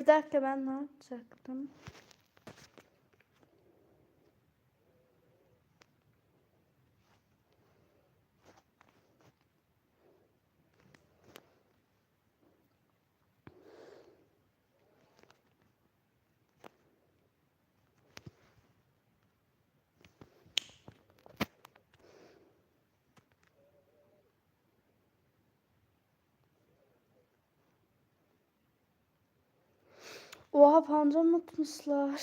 Bir dakika ben ne yapacaktım? Oha pancar unutmuşlar.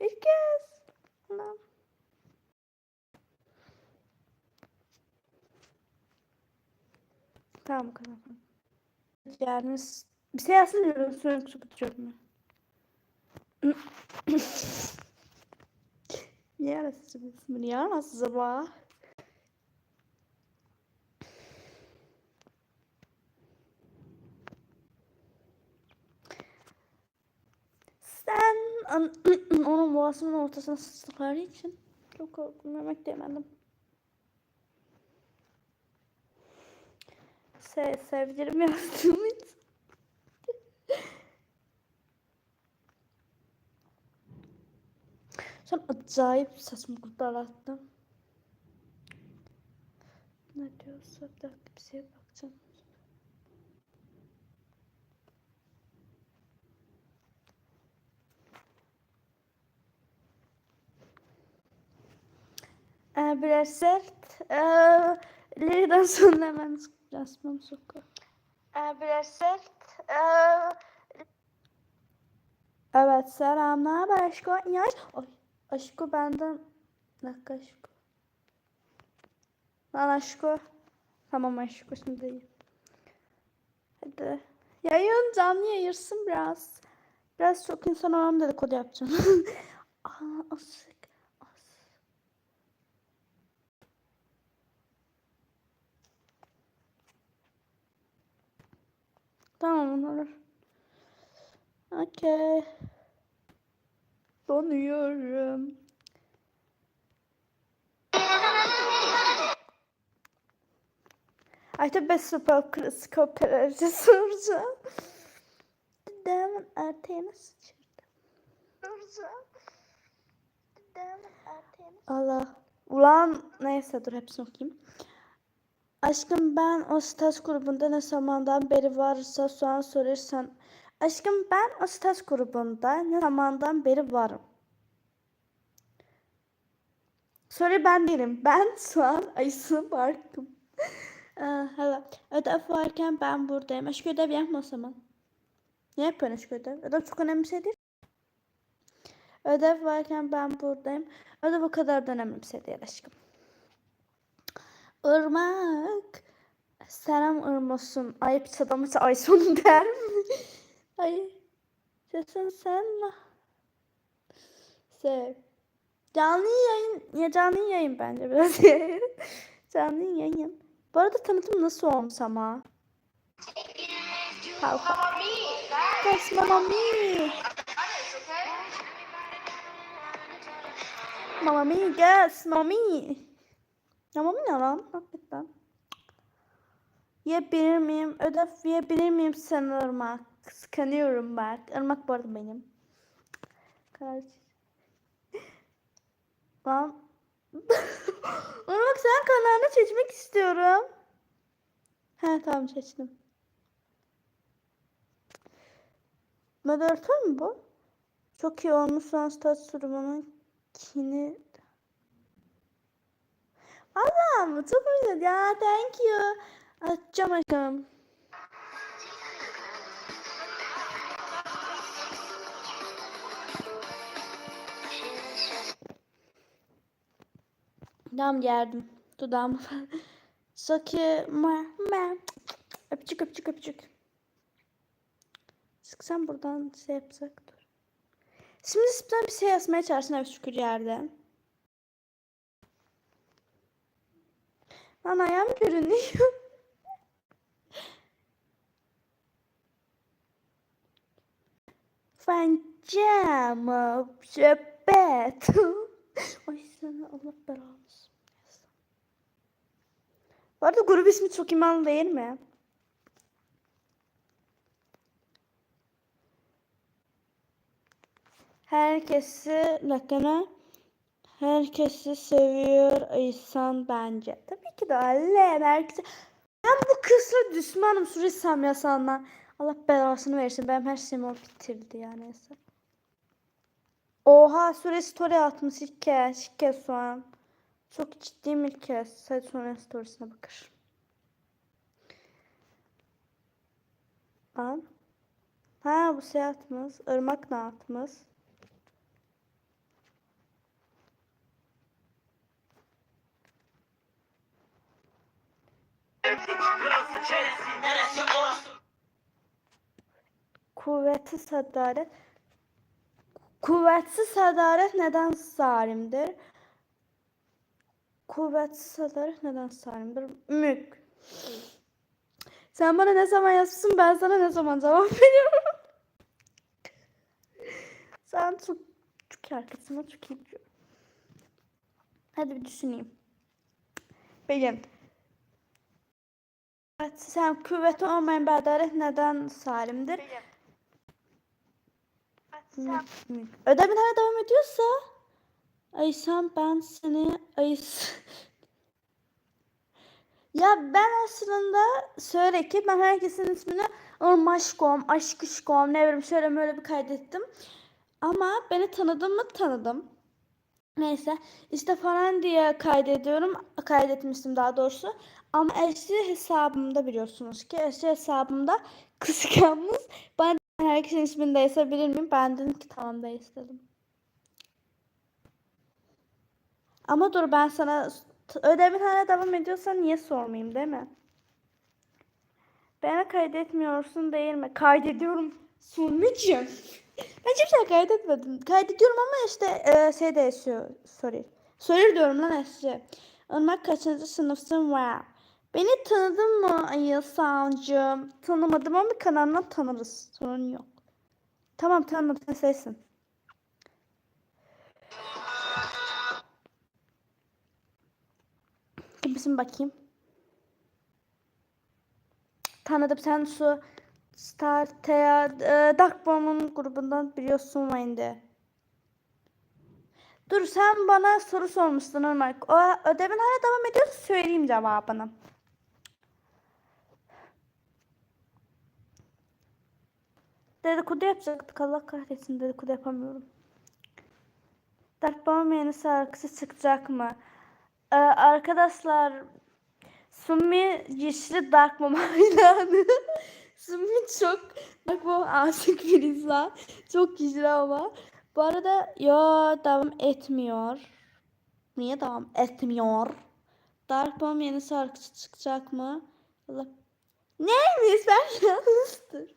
İlk kez. Anam. Tamam bu kadar. Yani bir şey yazsın diyorum sonra kapatacağım ben. Niye arasın ismini ya nasıl sabah? Sen an- onun boğazımın ortasına sıçtıkları için çok korktum yemek yemedim. Se sevgilim yazdığım için. Sen acayip saçma kurtarlattın. Ne diyorsa bir dakika bir şeye bakacağım. Birer sert. Ee, Liriden sonra hemen resmim soku. Ee, birer sert. Ee, evet selamlar Aşko. Ya, Ay, Aşko benden. Dakika Aşko. Lan Aşko. Tamam Aşko şimdi iyi. Hadi. Yayın canlı yayırsın biraz. Biraz çok insan olalım dedikodu yapacağım. Aa, asık. Tamam olur. Okey. Donuyorum. Ben super skop kararıcı soracağım. Dedemin erteğine sıçırdım. Soracağım. Dedemin erteğine Allah. Ulan neyse dur hepsini okuyayım. Aşkım ben o staj grubunda ne zamandan beri varsa soğan sorarsan. Aşkım ben o staj grubunda ne zamandan beri varım. Sorry ben değilim. Ben soğan ayısı Barkım. Aa, Hala. Ödev varken ben buradayım. Aşk ödev yapma o zaman. Ne yapıyorsun aşk ödev? Ödev çok önemli şey değil. Ödev varken ben buradayım. Ödev o kadar da önemli bir şey değil aşkım. Irmak. Selam Irmas'ım. Ayıp adamı ay sonu der mi? Ay. Sesin sen mi? Sev. Canlı yayın. Ya canlı yayın bence biraz canlı yayın. Bu arada tanıtım nasıl olmuş ama? Halka. Yes, Mamma Mia. Mamma Mia, yes, Mamma Mia ne lan? Hakikaten. Yiyebilir miyim? Ödev yiyebilir miyim sen Irmak? Kıskanıyorum bak. Irmak bu arada benim. Kardeş. Lan. Irmak sen kanalını seçmek istiyorum. He tamam seçtim. Moderatör mü bu? Çok iyi olmuş son staj sunumunun kini. Allah'ım çok güzel ya thank you. Açacağım aşkım. Tamam geldim. Dudağımı falan. Saki ma ma. Öpücük öpücük öpücük. Sıksam buradan şey yapsak dur. Şimdi sizden bir şey yazmaya çalışsın evet şükür Lan ayağım görünüyor. Fancama sepet. Ay sana Allah belanı Bu arada grup ismi çok imanlı değil mi? Herkesi lakana herkesi seviyor insan bence. Değil mi? Ki de öyle. Herkesi... Ben bu kızla düşmanım Surisam yasanlar. Allah belasını versin. Benim her şeyimi o bitirdi ya neyse. Oha Suri story atmış ilk kez. İlk kez şu an. Çok ciddiyim ilk kez. Hadi sonra storiesine bakır. Lan. Ha bu şey atmış. Irmak ne atmış? Kuvvetli sadaret. Kuvvetsiz sadaret neden zalimdir? Kuvvetsiz sadaret neden zalimdir? Mük. Sen bana ne zaman yazsın ben sana ne zaman cevap veriyorum. Sen çok, çok arkasına çok iyi. Hadi bir düşüneyim. Benim. Evet, sen kuvveti olmayan bir adalet neden salimdir? Ödemin hala devam ediyorsa Ayşem ben seni Ayş Ya ben aslında söyle ki ben herkesin ismini Maşkom, Aşkışkom ne bileyim şöyle böyle bir kaydettim. Ama beni tanıdın mı tanıdım. Neyse işte falan diye kaydediyorum. Kaydetmiştim daha doğrusu. Ama eski hesabımda biliyorsunuz ki eski hesabımda kıskanmış. Ben herkesin ismini değiştirebilir miyim? Ben dedim ki tamam değiştirdim. Ama dur ben sana ödevin hala devam ediyorsan niye sormayayım değil mi? Beni kaydetmiyorsun değil mi? Kaydediyorum. Sunmacığım. ben hiçbir şey kaydetmedim. Kaydediyorum ama işte e, şey değişiyor. Sorry. Sorry diyorum lan Esri. Irmak kaçıncı sınıfsın var? Beni tanıdın mı Sancım? Tanımadım ama kanalına tanırız. Sorun yok. Tamam tanıdım sen sensin. Kimsin bakayım? Tanıdım sen şu Star Tea e, Dark Bomb'un grubundan biliyorsun Vine'de. Dur sen bana soru sormuştun normal. O ödevin hala devam ediyorsa söyleyeyim cevabını. Dedikodu yapacaktık. Allah kahretsin dedikodu yapamıyorum. Dark Bomb yeni şarkısı çıkacak mı? Ee, arkadaşlar Sumi yeşili Dark Mom hayranı. Sumi çok Dark Mom aşık bir insan. Çok güzel ama. Bu arada yo devam etmiyor. Niye devam etmiyor? Dark Mom yeni şarkısı çıkacak mı? Allah. Neymiş ben yanlıştır.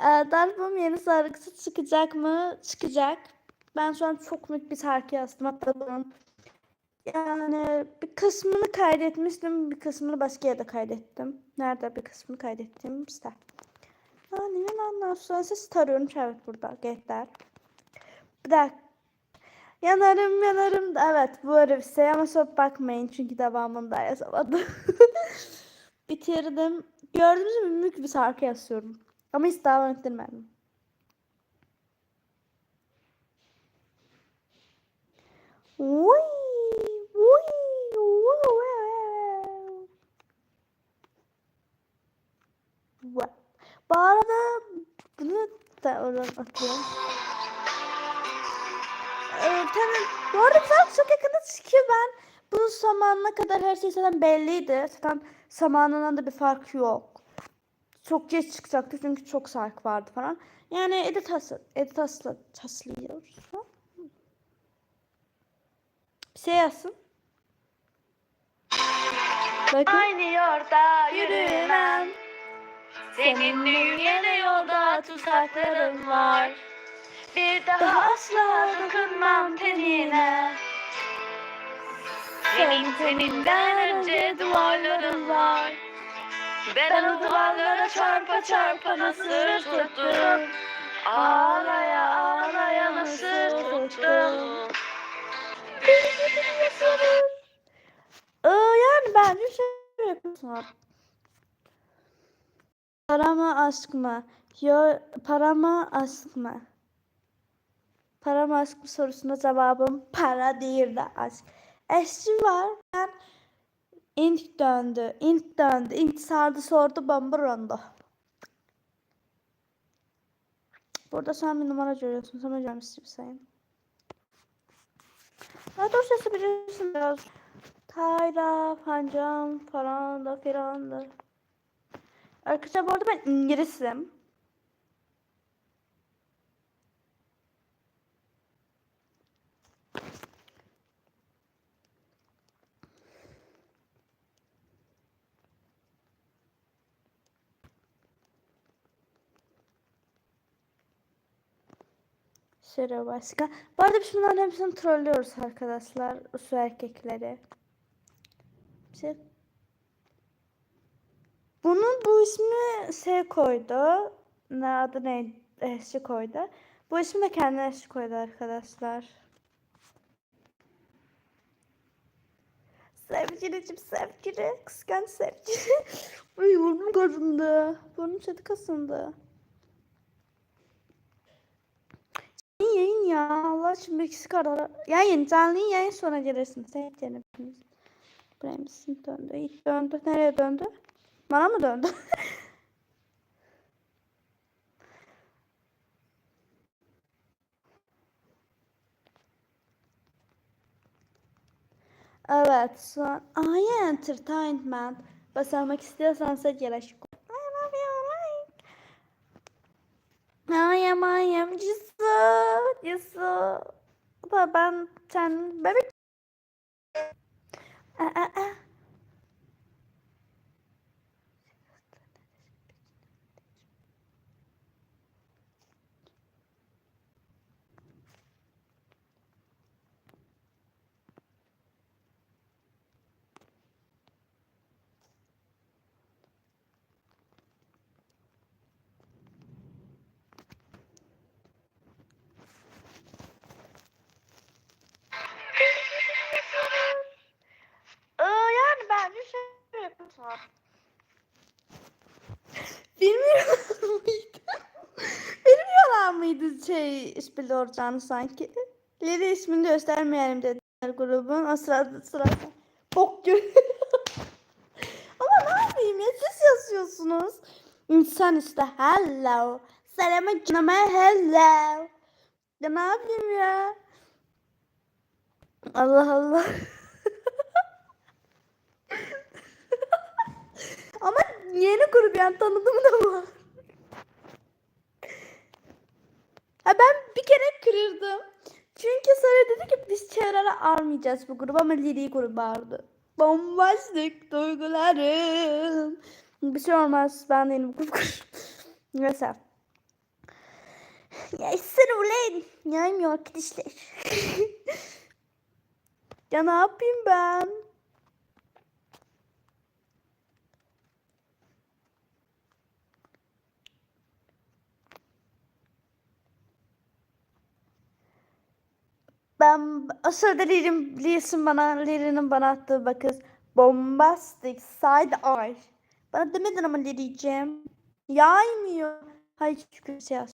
Ee, Mom yeni şarkısı çıkacak mı? Çıkacak. Ben şu an çok büyük bir şarkı yazdım. Hatta bunun yani bir kısmını kaydetmiştim. Bir kısmını başka yerde kaydettim. Nerede bir kısmını kaydettim işte. Aa, niye ondan sonra ses tarıyorum evet burada. Gekler. Bir dakika. Yanarım yanarım evet bu bir şey ama çok bakmayın çünkü devamını da yazamadım. Bitirdim. Gördüğünüz gibi büyük bir şarkı yazıyorum. Ama hiç devam ettirmedim. Uy. What? Bu arada bunu da oradan atıyorum. Ee, tabii, bu arada güzel çok yakında çıkıyor ben. Bu zamanına kadar her şey zaten belliydi. Zaten zamanından da bir fark yok. Çok geç çıkacaktı çünkü çok sark vardı falan. Yani edit aslı, edit aslı taslıyoruz. Bir şey yazsın. Bakın. Aynı yolda Yürümem. Senin yine yolda tuzakların var Bir daha asla dokunmam tenine Senin teninden önce duvarların var Ben o duvarlara çarpa çarpa nasıl tuttum Ağlaya ağlaya nasıl tuttum Ee, yani bence şey yapıyorsun. Para mı aşk mı? Yo, para mı aşk mı? Para mı aşk mı sorusuna cevabım para değil de aşk. Eşci var. Ben int döndü. int döndü. int sardı sordu bamba rondu. Burada sen bir numara görüyorsun. Sana görmüşsün sayın. Daha doğrusu sesi bilirsin biraz. Tayra, Pancam falan da filan da. Arkadaşlar bu arada ben İngilizim. Şöyle başka. Bu arada biz bunların hepsini trollüyoruz arkadaşlar. Usul erkekleri. Şey. Bunun bu ismi şey koydu. Ne adı ne? Eşi koydu. Bu ismi de kendine eşi koydu arkadaşlar. Sevgilicim sevgili. Kıskanç sevgili. Ay burnum kazındı. Burnum çatı kasındı. Ya. Allah aşkına ikisi kadar. Yayın canlı yayın sonra gelirsin. Sen hepiniz. Döndü. İlk döndü. Nereye döndü? Bana mı döndü? evet son. Ay entertainment. Basamak istiyorsansa gerek yok. I love you, like. I am, I am Jisoo. Jisoo. Da ben sen bebek. Aa, aa, aa. Ee, yani bence Bilmiyorlar mıydı? Bilmiyorlar mıydı şey işbirliği olacağını sanki? Lili ismini göstermeyelim dediler grubun. O sırada sırada bok. Ama ne yapayım ya siz yazıyorsunuz. İnsan işte hello. Selamı canıma hello. Ya ne yapayım ya? Allah Allah. Ama yeni grup yani tanıdığım da var. Ha ben bir kere kırırdım. Çünkü sonra dedi ki biz çevrene almayacağız bu grubu ama Lili grubu vardı. Bombastik duygularım. Bir şey olmaz ben de yeni bir grup kururum. Neyse. Ya sen ulan. Yayım arkadaşlar. ya ne yapayım ben? Ben o sırada Liri'nin Liri'sin bana Liri'nin bana attığı bakız bombastic side eye. Bana demedin ama Liri'ciğim. Yaymıyor. Hayır şey yaz.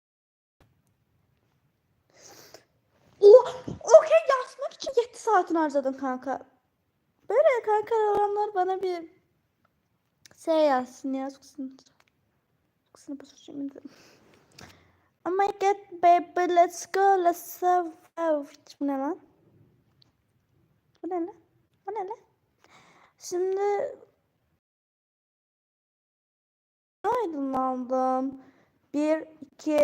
Oh, okey yazmak için 7 saatini harcadın kanka. Böyle kanka olanlar bana bir şey yazsın yaz kızın. Kızını basacağım. Oh my god baby let's go let's have out. Bu ne lan? Bu ne lan? Bu ne lan? Şimdi aydınlandım. Bir, iki,